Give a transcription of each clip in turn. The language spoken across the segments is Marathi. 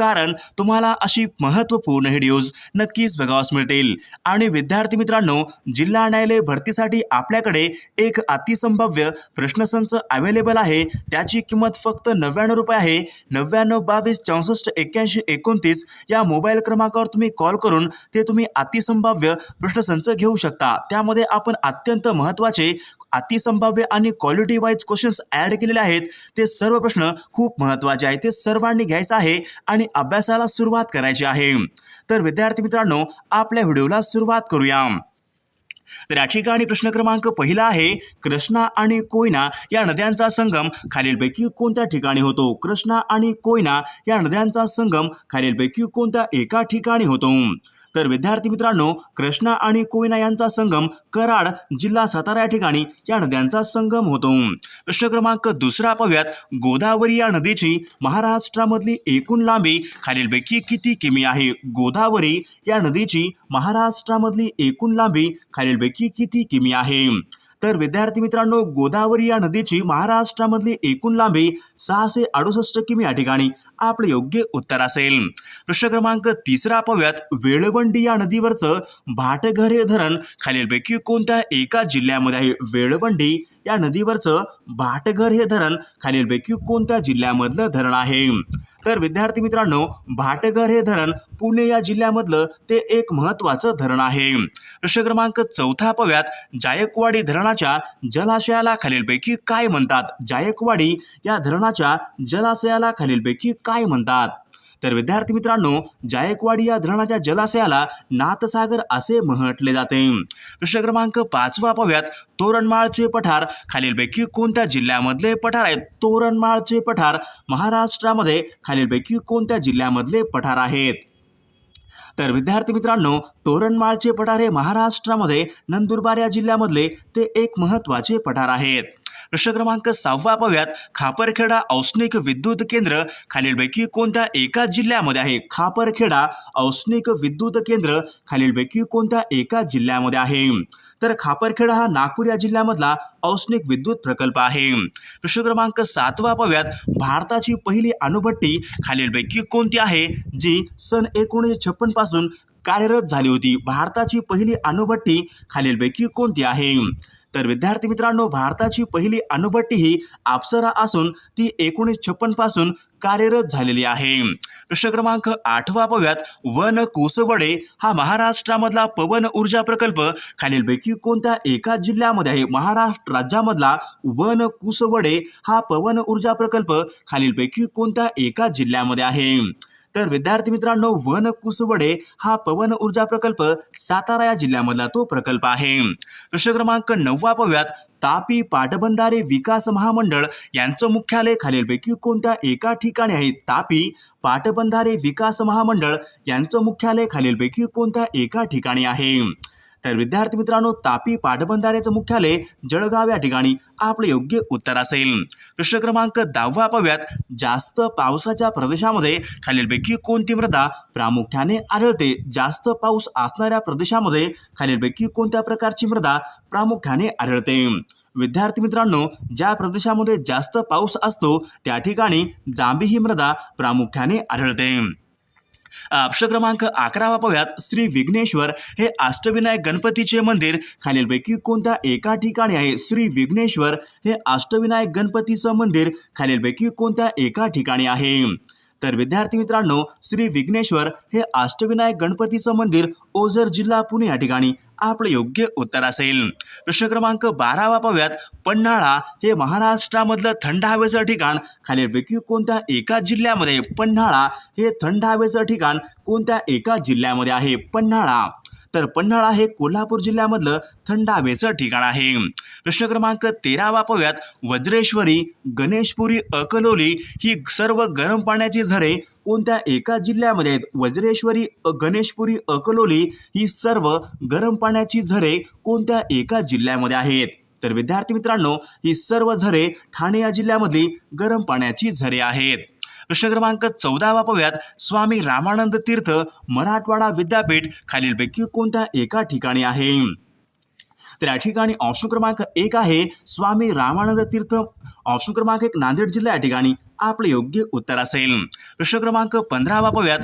कारण तुम्हाला अशी महत्त्वपूर्ण व्हिडिओज नक्कीच बघावास मिळतील. आणि विद्यार्थी मित्रांनो जिल्हा न्यायालय भरतीसाठी आपल्याकडे एक अतिसंभाव्य प्रश्नसंच अवेलेबल आहे. त्याची किंमत फक्त नव्याण्णव रुपये आहे. नव्याण्णव बावीस चौसष्ट एक्क्याऐंशी एकोणतीस या मोबाईल क्रमांकावर तुम्ही कॉल करून ते तुम्ही अतिसंभाव्य प्रश्नसंच घेऊ शकता. त्यामध्ये आपण अत्यंत महत्त्वाचे अतिसंभाव्य आणि क्वालिटी वाईज क्वेश्चन्स ॲड केलेले आहेत. ते सर्व प्रश्न खूप महत्त्वाचे आहेत. ते सर्वांनी घ्यायचं आहे आणि अभ्यासाला सुरुवात करायची आहे. तर विद्यार्थी मित्रांनो आपल्या व्हिडिओला सुरुवात करूया. तर या ठिकाणी प्रश्न क्रमांक पहिला आहे कृष्णा आणि कोयना या नद्यांचा संगम खालीलपैकी कोणत्या ठिकाणी होतो? कृष्णा आणि कोयना या नद्यांचा संगम खालीलपैकी कोणत्या एका ठिकाणी होतो? तर विद्यार्थी मित्रांनो कृष्णा आणि कोयना यांचा संगम कराड जिल्हा सातारा या ठिकाणी या नद्यांचा संगम होतो. प्रश्न क्रमांक दुसरा पाहूयात. गोदावरी या नदीची महाराष्ट्रामधली एकूण लांबी खालीलपैकी किती किमी आहे? गोदावरी या नदीची महाराष्ट्रामधली एकूण लांबी खालील खालीलपैकी किती किमी आहे? तर विद्यार्थी मित्रांनो गोदावरी या नदीची महाराष्ट्रामधली एकूण लांबी सहाशे अडुसष्ट किमी या ठिकाणी. आपलं योग्य उत्तर असेल. प्रश्न क्रमांक तिसरा पाहूयात. वेळवंडी या नदीवरचं भाटघरे धरण खालीलपैकी कोणत्या एका जिल्ह्यामध्ये आहे? वेळवंडी या नदीवरचं भाटघर हे धरण खालीलपैकी कोणत्या जिल्ह्यामधलं धरण आहे? तर विद्यार्थी मित्रांनो भाटघर हे धरण पुणे या जिल्ह्यामधलं ते एक महत्त्वाचं धरण आहे. प्रश्न क्रमांक चौथ्या पव्यात जायकवाडी धरणाच्या जलाशयाला खालीलपैकी काय म्हणतात? जायकवाडी या धरणाच्या जलाशयाला खालीलपैकी काय म्हणतात? तर विद्यार्थी मित्रांनो जायकवाडी या धरणाच्या जलाशयाला नाथसागर असे म्हटले जाते. प्रश्न क्रमांक पाचवा पाहूयात. तोरणमाळचे पठार खालीलपैकी कोणत्या जिल्ह्यामधले पठार आहेत? तोरणमाळचे पठार महाराष्ट्रामध्ये खालीलपैकी कोणत्या जिल्ह्यामधले पठार आहेत? तर विद्यार्थी मित्रांनो तोरणमाळचे पठार हे महाराष्ट्रामध्ये नंदुरबार या जिल्ह्यामधले ते एक महत्त्वाचे पठार आहेत. प्रश्न क्रमांक सहावा पाहूयात. खापरखेडा औष्णिक विद्युत केंद्र खालीलपैकी कोणत्या एका जिल्ह्यामध्ये आहे? खापरखेडा औष्णिक विद्युत केंद्र खालीलपैकी कोणत्या एका जिल्ह्यामध्ये आहे? तर खापरखेडा हा नागपूर या जिल्ह्यामधला औष्णिक विद्युत प्रकल्प आहे. प्रश्न क्रमांक सातवा पाहूयात. भारताची पहिली अणुभट्टी खालीलपैकी कोणती आहे? जी सन एकोणीसशे छप्पनपासून कार्यरत झाली होती. भारताची पहिली अणुभट्टी खालीलपैकी कोणती आहे? तर विद्यार्थी मित्रांनो भारताची पहिली अणुभट्टी ही अप्सरा असून ती एकोणीस छप्पनपासून कार्यरत झालेली आहे. प्रश्न क्रमांक आठवा पाहूयात. वन कोसवडे हा महाराष्ट्रामधला पवन ऊर्जा प्रकल्प खालीलपैकी कोणत्या एका जिल्ह्यामध्ये आहे? महाराष्ट्र राज्यामधला वन कुसवडे हा पवन ऊर्जा प्रकल्प खालीलपैकी कोणत्या एका जिल्ह्यामध्ये आहे? तर विद्यार्थी मित्रांनो वन कुसवडे हा पवन ऊर्जा प्रकल्प सातारा या जिल्ह्यामधला तो प्रकल्प आहे. प्रश्न क्रमांक नववा पव्यात तापी पाटबंधारे विकास महामंडळ यांचं मुख्यालय खालीलपैकी कोणत्या एका ठिकाणी आहे? तापी पाटबंधारे विकास महामंडळ यांचं मुख्यालय खालीलपैकी कोणत्या एका ठिकाणी आहे? तर विद्यार्थी मित्रांनो तापी पाटबंधाऱ्याचं मुख्यालय जळगाव या ठिकाणी आपलं योग्य उत्तर असेल. प्रश्न क्रमांक दहावा पाहूयात. जास्त पावसाच्या प्रदेशामध्ये खालीलपैकी कोणती मृदा प्रामुख्याने आढळते? जास्त पाऊस असणाऱ्या प्रदेशामध्ये खालीलपैकी कोणत्या प्रकारची मृदा प्रामुख्याने आढळते? विद्यार्थी मित्रांनो ज्या प्रदेशामध्ये जास्त पाऊस असतो त्या ठिकाणी जांभी ही मृदा प्रामुख्याने आढळते. प्रश्न क्रमांक अकरावा पाहूयात श्री विघ्नेश्वर हे अष्टविनायक गणपतीचे मंदिर खालीलपैकी कोणत्या एका ठिकाणी आहे? श्री विघ्नेश्वर हे अष्टविनायक गणपतीचं मंदिर खालीलपैकी कोणत्या एका ठिकाणी आहे? तर विद्यार्थी मित्रांनो श्री विघ्नेश्वर हे अष्टविनायक गणपतीचं मंदिर ओझर जिल्हा पुणे या ठिकाणी आपलं योग्य उत्तर असेल. प्रश्न क्रमांक बारावा पाहूयात पन्हाळा हे महाराष्ट्रामधलं थंड हवेचं ठिकाण. खालीलपैकी कोणत्या एका जिल्ह्यामध्ये पन्हाळा हे थंड हवेचं ठिकाण कोणत्या एका जिल्ह्यामध्ये आहे? पन्हाळा. तर पन्हाळा हे कोल्हापूर जिल्ह्यामधलं थंड हवेचं ठिकाण आहे. प्रश्न क्रमांक तेरावा पाहूयात वज्रेश्वरी गणेशपुरी अकलोली ही सर्व गरम पाण्याची झरे कोणत्या एका जिल्ह्यामध्ये आहेत? वज्रेश्वरी अ- गणेशपुरी अकलोली ही सर्व गरम पाण्याची झरे कोणत्या एका जिल्ह्यामध्ये आहेत? तर विद्यार्थी मित्रांनो ही सर्व झरे ठाणे या जिल्ह्यामधली गरम पाण्याची झरे आहेत. प्रश्न क्रमांक चौदावा पाहूयात स्वामी रामानंद तीर्थ मराठवाडा विद्यापीठ खालीलपैकी कोणत्या एका ठिकाणी आहे? तर या ठिकाणी ऑप्शन क्रमांक एक आहे स्वामी रामानंद तीर्थ. ऑप्शन क्रमांक एक नांदेड जिल्हा या ठिकाणी आपले योग्य उत्तर असेल. प्रश्न क्रमांक पंधरावा पाहूयात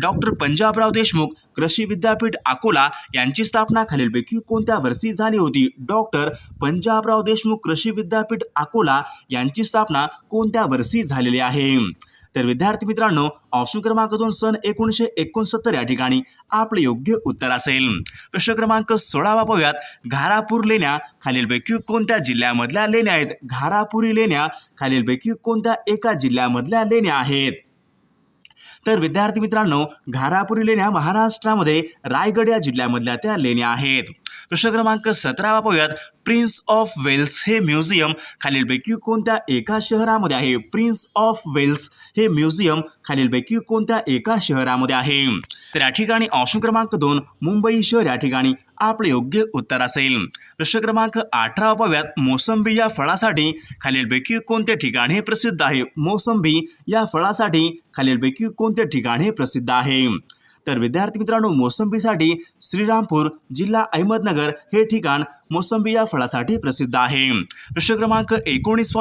डॉक्टर पंजाबराव देशमुख कृषी विद्यापीठ अकोला यांची स्थापना खालीलपैकी कोणत्या वर्षी झाली होती? डॉक्टर पंजाबराव देशमुख कृषी विद्यापीठ अकोला यांची स्थापना कोणत्या वर्षी झालेली आहे? तर विद्यार्थी मित्रांनो ऑप्शन क्रमांक दोन सन एकोणीसशे एकोणसत्तर या ठिकाणी आपले योग्य उत्तर असेल. प्रश्न क्रमांक सोळावा पाहूयात. घारापूर लेण्या खालीलपैकी कोणत्या जिल्ह्यामधल्या लेण्या आहेत? घारापुरी लेण्या खालीलपैकी कोणत्या एका जिल्ह्यामधल्या लेण्या आहेत? तर विद्यार्थी मित्रांनो घारापुरी लेण्या महाराष्ट्रामध्ये रायगड या जिल्ह्यामधल्या त्या लेण्या आहेत. प्रश्न क्रमांक सतरावा पाहूयात प्रिन्स ऑफ वेल्स हे म्युझियम खालीलपैकी कोणत्या एका शहरामध्ये आहे? प्रिन्स ऑफ वेल्स हे म्युझियम खालीलपैकी कोणत्या एका शहरामध्ये आहे? तर या ठिकाणी ऑप्शन क्रमांक दोन मुंबई शहर या ठिकाणी आपले योग्य उत्तर असेल. प्रश्न क्रमांक अठरावा पाहूयात मोसंबी या फळासाठी खालीलपैकी कोणते ठिकाण हे प्रसिद्ध आहे? मोसंबी या फळासाठी खालीलपैकी कोणते ठिकाण हे प्रसिद्ध आहे? तर विद्यार्थी मित्रांनो मोसंबीसाठी श्रीरामपूर जिल्हा अहमदनगर हे ठिकाण मोसंबी या फळासाठी प्रसिद्ध आहे. प्रश्न क्रमांक एकोणीस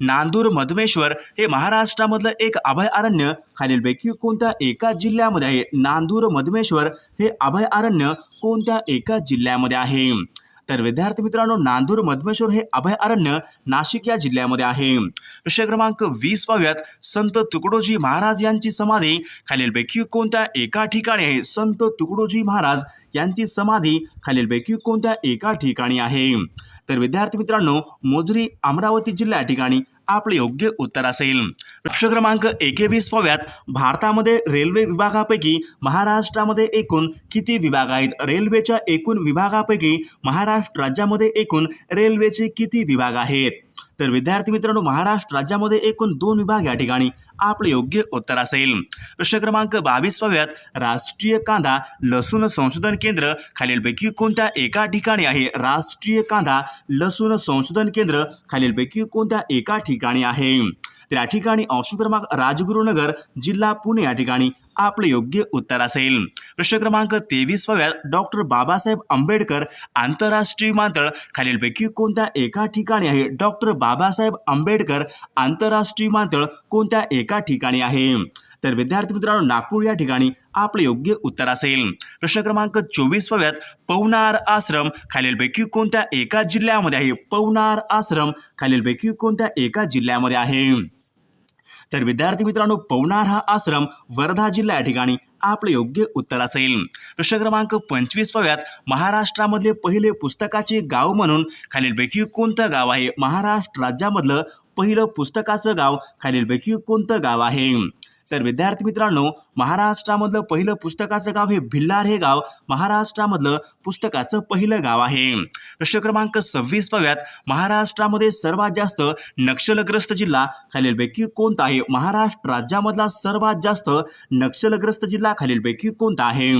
नांदूर मधमेश्वर हे महाराष्ट्रामधलं एक अभयारण्य खालीलपैकी कोणत्या एका जिल्ह्यामध्ये आहे? नांदूर मधमेश्वर हे अभयारण्य कोणत्या एका जिल्ह्यामध्ये आहे? तर विद्यार्थी मित्रांनो नांदूर मधमेश्वर हे अभयारण्य नाशिक या जिल्ह्यामध्ये आहे. प्रश्न क्रमांक वीस पाहूयात. संत तुकडोजी महाराज यांची समाधी खालीलपैकी कोणत्या एका ठिकाणी आहे? संत तुकडोजी महाराज यांची समाधी खालीलपैकी कोणत्या एका ठिकाणी आहे? तर विद्यार्थी मित्रांनो मोजरी अमरावती जिल्हा या ठिकाणी आपले योग्य उत्तर असेल. प्रश्न क्रमांक एकेवीस पाहूयात. भारतामध्ये रेल्वे विभागापैकी महाराष्ट्रामध्ये एकूण किती विभाग आहेत? रेल्वेच्या एकूण विभागापैकी महाराष्ट्र राज्यामध्ये एकूण रेल्वेचे किती विभाग आहेत? तर विद्यार्थी मित्रांनो महाराष्ट्र राज्यामध्ये एकूण दोन विभाग या ठिकाणी आपले योग्य उत्तर असेल. प्रश्न क्रमांक बावीस पाव्यात राष्ट्रीय कांदा लसूण संशोधन केंद्र खालीलपैकी कोणत्या एका ठिकाणी आहे? राष्ट्रीय कांदा लसूण संशोधन केंद्र खालीलपैकी कोणत्या एका ठिकाणी आहे? तर या ठिकाणी ऑप्शन क्रमांक राजगुरुनगर जिल्हा पुणे या ठिकाणी आपले योग्य उत्तर असेल. प्रश्न क्रमांक तेवीस डॉक्टर बाबासाहेब आंबेडकर आंतरराष्ट्रीय विमानतळ खालीलपैकी कोणत्या एका ठिकाणी आहे? डॉक्टर बाबासाहेब आंबेडकर आंतरराष्ट्रीय विमानतळ कोणत्या एका ठिकाणी आहे? तर विद्यार्थी मित्रांनो नागपूर या ठिकाणी आपले योग्य उत्तर असेल. प्रश्न क्रमांक चोवीस पवनार आश्रम. खालीलपैकी कोणत्या एका जिल्ह्यामध्ये आहे? पवनार आश्रम. खालीलपैकी कोणत्या एका जिल्ह्यामध्ये आहे? तर विद्यार्थी मित्रांनो पवनार हा आश्रम वर्धा जिल्हा या ठिकाणी आपले योग्य उत्तर असेल. प्रश्न क्रमांक पंचवीस पाहूयात महाराष्ट्रामधले पहिले पुस्तकाचे गाव म्हणून खालीलपैकी कोणतं गाव आहे? महाराष्ट्र राज्यामधलं पहिलं पुस्तकाचं गाव खालीलपैकी कोणतं गाव आहे? तर विद्यार्थी मित्रांनो महाराष्ट्रामधलं पहिलं पुस्तकाचं गाव हे भिल्लार हे गाव महाराष्ट्रामधलं पुस्तकाचं पहिलं गाव आहे. प्रश्न क्रमांक सव्वीस पाव्यात महाराष्ट्रामध्ये सर्वात जास्त नक्षलग्रस्त जिल्हा खालीलपैकी कोणता आहे? महाराष्ट्र राज्यामधला सर्वात जास्त नक्षलग्रस्त जिल्हा खालीलपैकी कोणता आहे?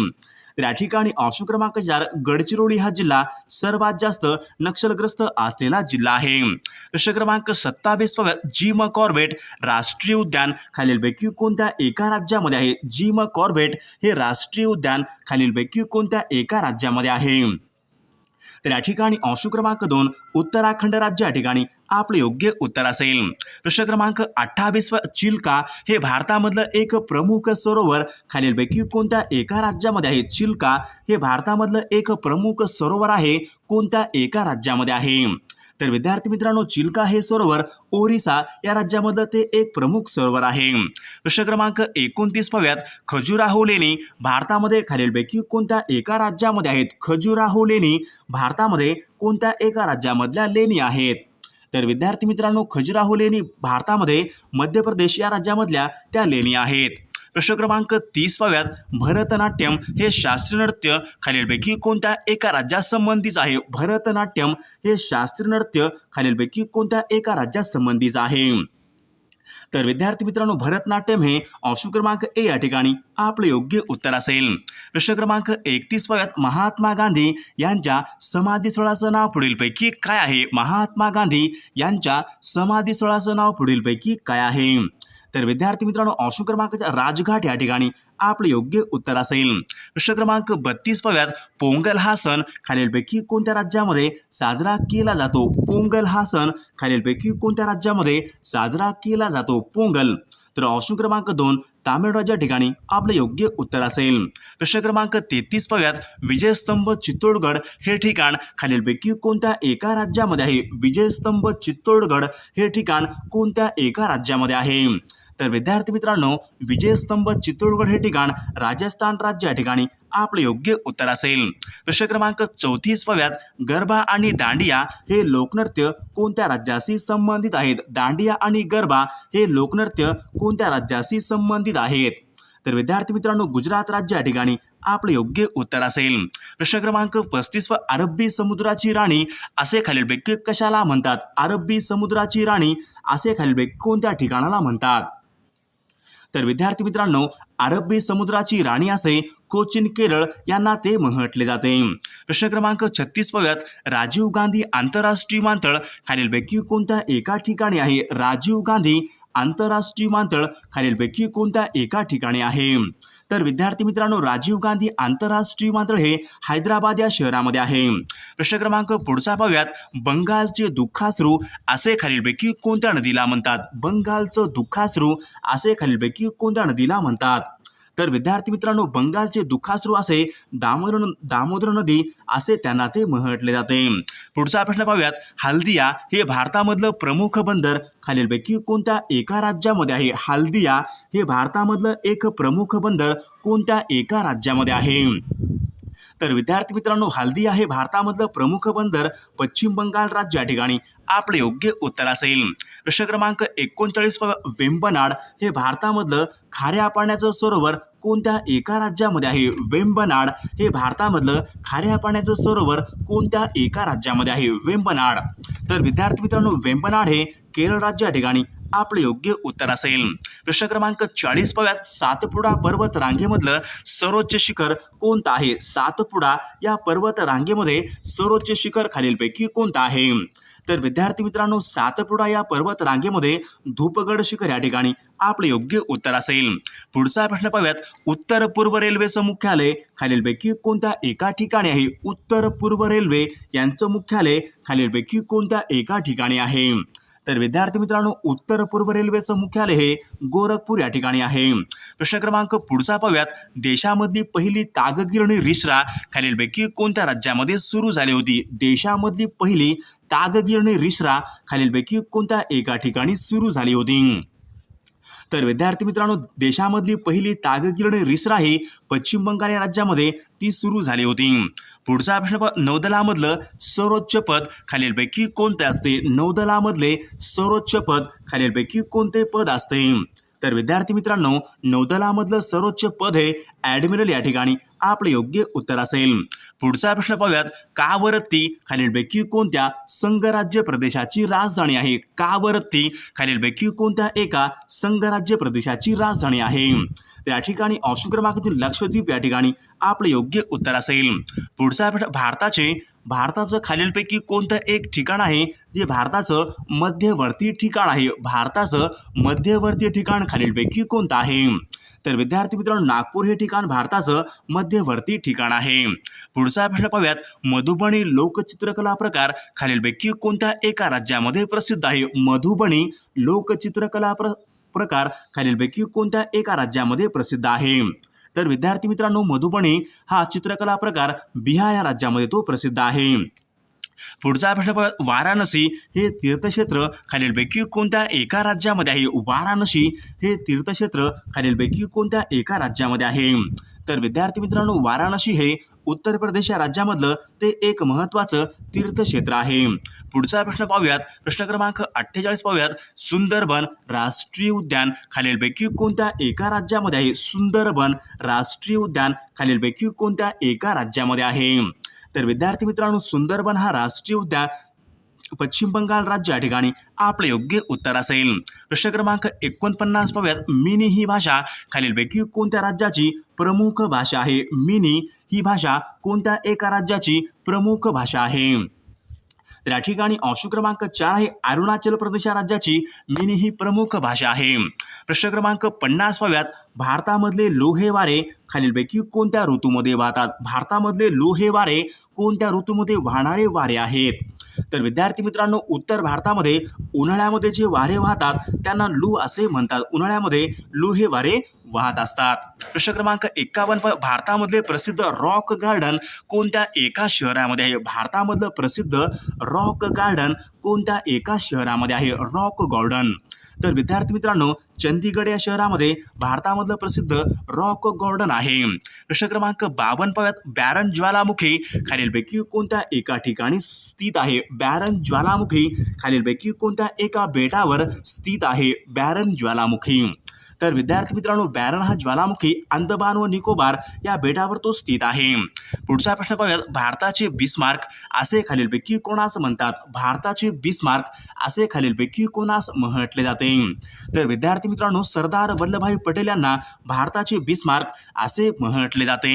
तर या ठिकाणी ऑप्शन क्रमांक चार गडचिरोली हा जिल्हा सर्वात जास्त नक्षलग्रस्त असलेला जिल्हा आहे. प्रश्न क्रमांक सत्तावीस जिम कॉर्बेट राष्ट्रीय उद्यान खालीलपैकी कोणत्या एका राज्यामध्ये आहे? जिम कॉर्बेट हे राष्ट्रीय उद्यान खालीलपैकी कोणत्या एका राज्यामध्ये आहे? तर या ठिकाणी ऑप्शन क्रमांक दोन उत्तराखंड राज्य या ठिकाणी आपले योग्य उत्तर असेल. प्रश्न क्रमांक अठ्ठावीस चिल्का हे भारतामधलं एक प्रमुख सरोवर. खालीलपैकी कोणत्या एका राज्यामध्ये आहे चिल्का? हे भारतामधलं एक प्रमुख सरोवर आहे. कोणत्या एका राज्यामध्ये आहे? तर विद्यार्थी मित्रांनो चिल्का हे सरोवर ओरिसा या राज्यामधलं ते एक प्रमुख सरोवर आहे. प्रश्न क्रमांक एकोणतीस पाव्यात खजुराहो लेणी भारतामध्ये खालीलपैकी कोणत्या एका राज्यामध्ये आहेत? खजुराहो लेणी भारतामध्ये कोणत्या एका राज्यामधल्या लेणी आहेत? तर विद्यार्थी मित्रांनो खजुराहो लेणी भारतामध्ये मध्य प्रदेश या राज्यामधल्या त्या लेणी आहेत. प्रश्न क्रमांक तीस पाव्यात भरतनाट्यम हे शास्त्रीय नृत्य खालीलपैकी कोणत्या एका राज्यासंबंधीच आहे? भरतनाट्यम हे शास्त्रीय नृत्य खालीलपैकी कोणत्या एका राज्यासंबंधीच आहे? तर विद्यार्थी मित्रांनो भरतनाट्यम हे ऑप्शन क्रमांक ए या ठिकाणी आपलं योग्य उत्तर असेल. प्रश्न क्रमांक एकतीस पाव्यात महात्मा गांधी यांच्या समाधीस्थळाचं नाव पुढीलपैकी काय आहे? महात्मा गांधी यांच्या समाधीस्थळाचं नाव पुढीलपैकी काय आहे? तर विद्यार्थी मित्रांनो ऑप्शन क्रमांक राजघाट या ठिकाणी आपलं योग्य उत्तर असेल. प्रश्न क्रमांक बत्तीस पाव्यात पोंगल हा सण खालीलपैकी कोणत्या राज्यामध्ये साजरा केला जातो? पोंगल हा सण खालीलपैकी कोणत्या राज्यामध्ये साजरा केला जातो? पोंगल. तर ऑप्शन क्रमांक दोन तामिळनाडू ठिकाणी आपलं योग्य उत्तर असेल. प्रश्न क्रमांक तेहतीस पाव्यात विजयस्तंभ चित्तोडगड हे ठिकाण खालीलपैकी कोणत्या एका राज्यामध्ये आहे? विजयस्तंभ चित्तोडगड हे ठिकाण कोणत्या एका राज्यामध्ये आहे? तर विद्यार्थी मित्रांनो विजयस्तंभ चित्तोडगड हे ठिकाण राजस्थान राज्य या ठिकाणी आपलं योग्य उत्तर असेल. प्रश्न क्रमांक चौतीस पव्यात गरबा आणि दांडिया हे लोकनृत्य कोणत्या राज्याशी संबंधित आहेत? दांडिया आणि गरबा हे लोकनृत्य कोणत्या राज्याशी संबंधित आहेत. तर विद्यार्थी मित्रांनो गुजरात राज्य या ठिकाणी आपलं योग्य उत्तर असेल. प्रश्न क्रमांक पस्तीस व अरबी समुद्राची राणी असे खालीलपैकी कशाला म्हणतात? अरबी समुद्राची राणी असे खालीलपैकी कोणत्या ठिकाणाला म्हणतात? तर विद्यार्थी मित्रांनो अरबी समुद्राची राणी असे कोचिन केरळ यांना ते म्हटले जाते. प्रश्न क्रमांक छत्तीस पाव्यात राजीव गांधी आंतरराष्ट्रीय विमानतळ खालीलपैकी कोणत्या एका ठिकाणी आहे? राजीव गांधी आंतरराष्ट्रीय विमानतळ खालीलपैकी कोणत्या एका ठिकाणी आहे? तर विद्यार्थी मित्रांनो राजीव गांधी आंतरराष्ट्रीय विमानतळ हे हैदराबाद या शहरामध्ये आहे. प्रश्न क्रमांक पुढचा पाहूयात बंगालचे दुःखाश्रू असे खालीलपैकी कोणत्या नदीला म्हणतात? बंगालचं दुःखाश्रू असे खालीलपैकी कोणत्या नदीला म्हणतात? तर विद्यार्थी मित्रांनो बंगालचे दुःखाश्रू असे दामोदर दामोदर नदी असे त्यांना ते म्हटले जाते. पुढचा प्रश्न पाहूयात. हल्दिया हे भारतामधलं प्रमुख बंदर. खालीलपैकी कोणत्या एका राज्यामध्ये आहे? हल्दिया हे भारतामधलं एक प्रमुख बंदर कोणत्या एका राज्यामध्ये आहे? तर विद्यार्थी मित्रांनो हल्दिया हे भारतामधलं प्रमुख बंदर पश्चिम बंगाल राज्य या ठिकाणी. आपले योग्य उत्तर असेल. प्रश्न क्रमांक एकोणचाळीस वेंबनाड हे भारतामधलं खाऱ्या पाण्याचं सरोवर कोणत्या एका राज्यामध्ये आहे? वेंबनाड हे भारतामधलं खाऱ्या पाण्याचं सरोवर कोणत्या एका राज्यामध्ये आहे? वेंबनाड. तर विद्यार्थी मित्रांनो वेंबनाड हे केरळ राज्य या ठिकाणी. आपलं योग्य उत्तर असेल. प्रश्न क्रमांक चाळीस पाव्यात सातपुडा पर्वत रांगेमधलं सर्वोच्च शिखर कोणतं आहे? सातपुडा या पर्वत रांगेमध्ये सर्वोच्च शिखर खालीलपैकी कोणतं आहे? तर विद्यार्थी मित्रांनो सातपुडा या पर्वत रांगेमध्ये धूपगड शिखर या ठिकाणी आपलं योग्य उत्तर असेल. पुढचा प्रश्न पाहूयात. उत्तर पूर्व रेल्वेचं मुख्यालय खालीलपैकी कोणत्या एका ठिकाणी आहे? उत्तर पूर्व रेल्वे यांचं मुख्यालय खालीलपैकी कोणत्या एका ठिकाणी आहे? तर विद्यार्थी मित्रांनो उत्तर पूर्व रेल्वेचं मुख्यालय हे गोरखपूर या ठिकाणी आहे. प्रश्न क्रमांक पुढचा पाहूयात. देशामधली पहिली तागगिरणी रिश्रा खालीलपैकी कोणत्या राज्यामध्ये सुरू झाली होती? देशामधली पहिली तागगिरणी रिश्रा खालीलपैकी कोणत्या एका ठिकाणी सुरू झाली होती? तर विद्यार्थी मित्रांनो देशामधली पहिली तागकिरण रिसरा ही पश्चिम बंगाल या राज्यामध्ये ती सुरू झाली होती. पुढचा प्रश्न नौदलामधलं सर्वोच्च पद खालीलपैकी कोणते असते? नौदलामधले सर्वोच्च पद खालीलपैकी कोणते पद असते? तर विद्यार्थी मित्रांनो नौदलामधलं सर्वोच्च पद हे ॲडमिरल या ठिकाणी आपलं योग्य उत्तर असेल. पुढचा प्रश्न पाहूयात कावरत्ती खालीलपैकी कोणत्या संघराज्य प्रदेशाची राजधानी आहे? कावरत्ती खालीलपैकी कोणत्या एका संघराज्य प्रदेशाची राजधानी आहे? त्या या ठिकाणी ऑप्शन क्रमांकातील लक्षद्वीप या ठिकाणी आपलं योग्य उत्तर असेल. पुढचा भारताचे भारताचं खालीलपैकी कोणतं एक ठिकाण आहे? जे भारताचं मध्यवर्ती ठिकाण आहे. भारताचं मध्यवर्ती ठिकाण खालीलपैकी कोणतं आहे? तर विद्यार्थी मित्रांनो नागपूर हे ठिकाण भारताचं मध्यवर्ती ठिकाण आहे. पुढचा प्रश्न पाहूयात. मधुबनी लोकचित्रकला प्रकार खालीलपैकी कोणत्या एका राज्यामध्ये प्रसिद्ध आहे? मधुबनी लोकचित्रकला प्र प्रकार खालीलपैकी कोणत्या एका राज्यामध्ये प्रसिद्ध आहे? तर विद्यार्थी मित्रांनो मधुबनी हा चित्रकला प्रकार बिहार या राज्यामध्ये तो प्रसिद्ध आहे. पुढचा प्रश्न वाराणसी हे तीर्थक्षेत्र खालीलपैकी कोणत्या एका राज्यामध्ये आहे? वाराणसी हे तीर्थक्षेत्र खालीलपैकी कोणत्या एका राज्यामध्ये आहे? तर विद्यार्थी मित्रांनो वाराणसी हे उत्तर प्रदेश या राज्यामधलं ते एक महत्त्वाचं तीर्थक्षेत्र आहे. पुढचा प्रश्न पाहूयात. प्रश्न क्रमांक अठ्ठेचाळीस पाहूयात. सुंदरबन राष्ट्रीय उद्यान खालीलपैकी कोणत्या एका राज्यामध्ये आहे? सुंदरबन राष्ट्रीय उद्यान खालीलपैकी कोणत्या एका राज्यामध्ये आहे? तर विद्यार्थी मित्रांनो सुंदरबन हा राष्ट्रीय उद्यान पश्चिम बंगाल राज्य या ठिकाणी आपले योग्य उत्तर असेल. प्रश्न क्रमांक एकोणपन्नास पाव्यात मिनी ही भाषा खालीलपैकी कोणत्या राज्याची प्रमुख भाषा आहे? मिनी ही भाषा कोणत्या एका राज्याची प्रमुख भाषा आहे? तर या ठिकाणी ऑप्शन क्रमांक चार आहे अरुणाचल प्रदेश या राज्याची मिनी ही प्रमुख भाषा आहे. प्रश्न क्रमांक पन्नास पाहूयात भारतामधले लोहे वारे खालीलपैकी कोणत्या ऋतूमध्ये वाहतात? भारतामधले लोहे वारे कोणत्या ऋतूमध्ये वाहणारे वारे आहेत? तर विद्यार्थी मित्रांनो उत्तर भारतामध्ये उन्हाळ्यामध्ये जे वारे वाहतात त्यांना लू असे म्हणतात. उन्हाळ्यामध्ये लू हे वारे वाहत असतात. प्रश्न क्रमांक एकावन्न प- भारतामधले प्रसिद्ध रॉक गार्डन कोणत्या एका शहरामध्ये आहे? भारतामधलं प्रसिद्ध रॉक गार्डन कोणत्या एका शहरामध्ये आहे? Rock Garden. तर विद्यार्थी मित्रांनो चंदीगड या शहरामध्ये भारतामधलं प्रसिद्ध रॉक गार्डन आहे. प्रश्न क्रमांक बावन पाव्यात बॅरन ज्वालामुखी खालीलपैकी कोणत्या एका ठिकाणी स्थित आहे? बॅरन ज्वालामुखी खालीलपैकी कोणत्या एका बेटावर स्थित आहे? बॅरन ज्वालामुखी. तर विद्यार्थी मित्रांनो बॅरन हा ज्वालामुखी अंदमान व निकोबार या बेटावर तो स्थित आहे. पुढचा प्रश्न पाहूयात भारताचे बिस्मार्क असे खालीलपैकी कोणास म्हणतात? भारताचे बिस्मार्क असे खालीलपैकी कोणास म्हटले जाते? तर विद्यार्थी मित्रांनो सरदार वल्लभभाई पटेल यांना भारताचे बिस्मार्क असे म्हटले जाते.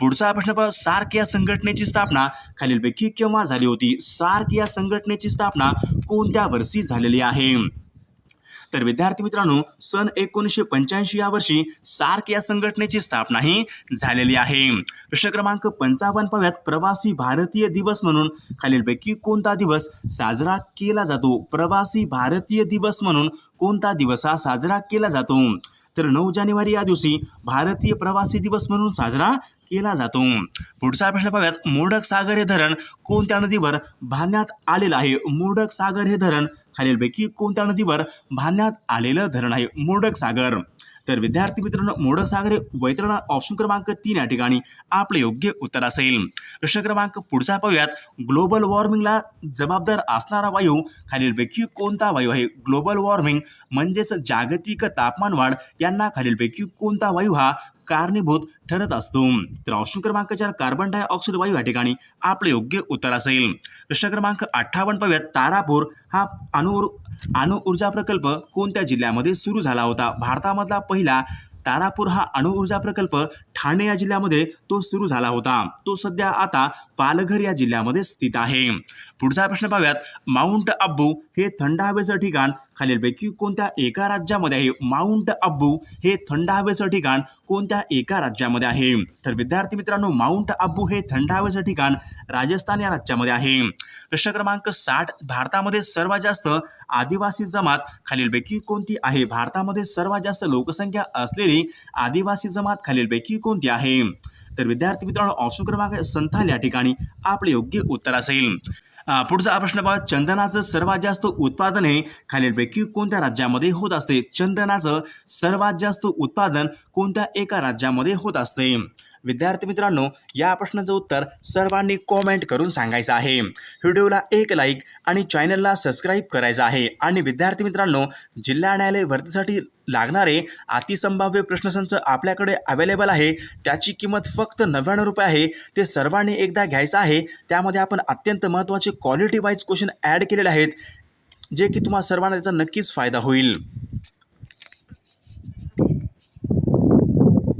पुढचा प्रश्न पाहू सार्क या संघटनेची स्थापना खालीलपैकी केव्हा झाली होती? सार्क या संघटनेची स्थापना कोणत्या वर्षी झालेली आहे? तर विद्यार्थी मित्रांनो सन एकोणीसशे पंच्याऐंशी या वर्षी सार्क या संघटनेची स्थापनाही झालेली आहे. प्रश्न क्रमांक पंचावन्न पाव्यात प्रवासी भारतीय दिवस म्हणून खालीलपैकी कोणता दिवस साजरा केला जातो? प्रवासी भारतीय दिवस म्हणून कोणता दिवस हा साजरा केला जातो? तर नऊ जानेवारी या दिवशी भारतीय प्रवासी दिवस म्हणून साजरा केला जातो. पुढचा प्रश्न पाहूयात मोडक सागर हे धरण कोणत्या नदीवर बांधण्यात आलेलं आहे? मोडक सागर हे धरण खालीलपैकी कोणत्या नदीवर बांधण्यात आलेलं धरण आहे? मोडक सागर. तर विद्यार्थी मित्रांनो मोडक सागर वैतरणा ऑप्शन क्रमांक तीन या ठिकाणी आपले योग्य उत्तर असेल. प्रश्न क्रमांक पुढचा पाहूयात. ग्लोबल वॉर्मिंगला जबाबदार असणारा वायू खालीलपैकी कोणता वायू आहे? ग्लोबल वॉर्मिंग म्हणजेच जागतिक तापमान वाढ यांना खालीलपैकी कोणता वायू हा कारणीभूत ठरत असतो. तर ऑप्शन क्रमांक चार कार्बन डायऑक्साईड वायू या ठिकाणी आपले योग्य उत्तर असेल. प्रश्न क्रमांक अठ्ठावन्न पाहूयात. तारापूर हा अणु अणु ऊर्जा प्रकल्प कोणत्या जिल्ह्यामध्ये सुरू झाला होता? भारतामधला पहिला तारापूर हा अणुऊर्जा प्रकल्प ठाणे या जिल्ह्यामध्ये तो सुरू झाला होता. तो सध्या आता पालघर या जिल्ह्यामध्ये स्थित आहे. पुढचा प्रश्न पाहूयात. माउंट अब्बू हे थंड हवेचं ठिकाण खालीलपैकी कोणत्या एका राज्यामध्ये आहे? माउंट अब्बू हे थंड हवेचं ठिकाण कोणत्या एका राज्यामध्ये आहे? तर विद्यार्थी मित्रांनो माउंट अब्बू हे थंड हवेचं ठिकाण राजस्थान या राज्यामध्ये आहे. प्रश्न क्रमांक साठ. भारतामध्ये सर्वात जास्त आदिवासी जमात खालीलपैकी कोणती आहे? भारतामध्ये सर्वात जास्त लोकसंख्या असलेली आदिवासी जमात खालीलपैकी कोणती आहे? तर विद्यार्थी मित्रांनो ऑप्शन क्रमांक संथाल या ठिकाणी आपले योग्य उत्तर असेल. पुढचा प्रश्न पाहू. चंदनाचं सर्वात जास्त उत्पादन हे खालीलपैकी कोणत्या राज्यामध्ये होत असते? चंदनाचं सर्वात जास्त उत्पादन कोणत्या एका राज्यामध्ये होत असते? विद्यार्थी मित्रांनो या प्रश्नाचं उत्तर सर्वांनी कॉमेंट करून सांगायचं आहे. व्हिडिओला एक लाईक आणि चॅनलला सबस्क्राईब करायचं आहे. आणि विद्यार्थी मित्रांनो जिल्हा न्यायालय भरतीसाठी लागणारे अतिसंभाव्य प्रश्नसंच आपल्याकडे अवेलेबल आहे. त्याची किंमत फक्त नव्याण्णव रुपये आहे. ते सर्वांनी एकदा घ्यायचं आहे. त्यामध्ये आपण अत्यंत महत्त्वाचे क्वालिटी वाईज क्वेश्चन ॲड केलेले आहेत जे की तुम्हाला सर्वांना त्याचा नक्कीच फायदा होईल.